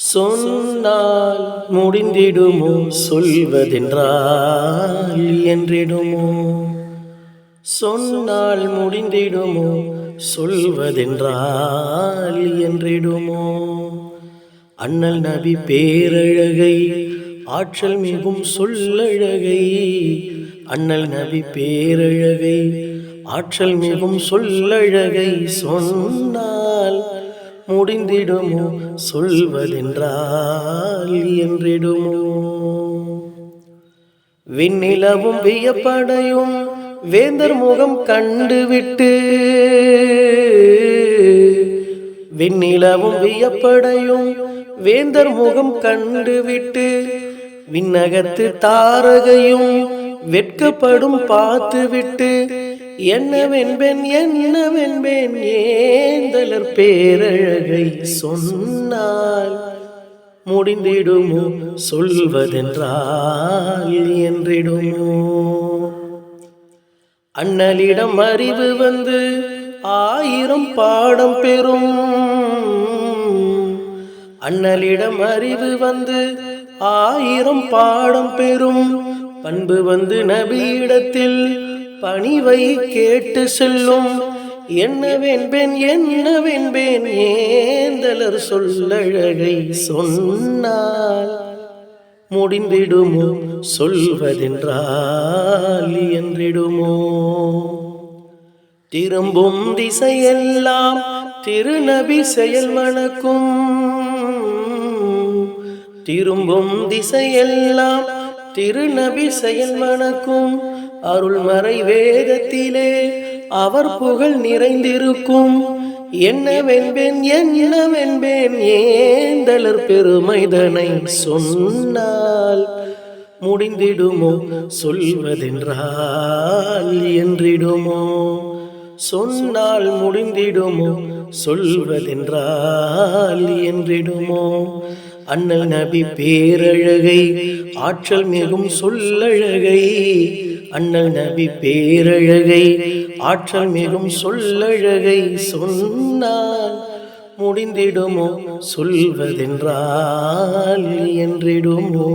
சொன்னால் முடிந்திடுமோ சொல்வதென்றால் என்றிடுமோ? சொன்னால் முடிந்திடுமோ சொல்வதென்றால் என்றிடுமோ? அண்ணல் நபி பேரழகை ஆற்றல் மிகும் சொல்லழகை அண்ணல் நபி பேரழகை ஆற்றல் மிகும் சொல்லழகை சொன்னால் முடிந்திடுமோ? சொல்வதென்றால் என்றிடுமோ? விண்ணிலவும் வியப்படையும் வேந்தர் முகம் கண்டுவிட்டு விண்ணிலவும் வியப்படையும் வேந்தர் முகம் கண்டுவிட்டு விண்ணகத்து தாரகையும் வெட்கப்படும் பார்த்துவிட்டு என்னவென்பேன் என்னவென்பேன் ஏந்தலர் பேரழகை சொன்னால்? முடிந்திடுமோ சொல்வதென்றால் என்றிடுமோ? அண்ணலிடம் அறிவு வந்து ஆயிரம் பாடம் பெறும். அண்ணலிடம் அறிவு வந்து ஆயிரம் பாடம் பெறும். பண்பு வந்து நபியிடத்தில் பணிவை கேட்டு செல்லும். என்னவென்பேன் என்னவென்பேன் ஏந்தலர் சொல்லழகை சொன்னால். முடிந்திடுமோ சொல்வதென்றால் என்றிடுமோ திரும்பும் திசையெல்லாம் திருநபி செயல் மணக்கும். திரும்பும் திசையெல்லாம் திருநபி செயல் மணக்கும். அருள்மறை வேதத்திலே அவர் புகழ் நிறைந்திருக்கும். என்னவென்பேன் என்னவென்பேன் ஏந்தலர் பெருமைதனை சொன்னால் முடிந்திடுமோ? சொல்வதென்றால் என்றிடுமோ? சொன்னால் முடிந்திடுமோ? சொல்வதென்றால் என்றிடுமோ? அண்ணல் நபி பேரழகை ஆற்றல் மிகும் சொல்லழகை அண்ணல் நபி பேரழகை ஆற்றல் மிகும் சொல்லழகை சொன்னால் முடிந்திடுமோ சொல்வதென்றால் என்றிடுமோ?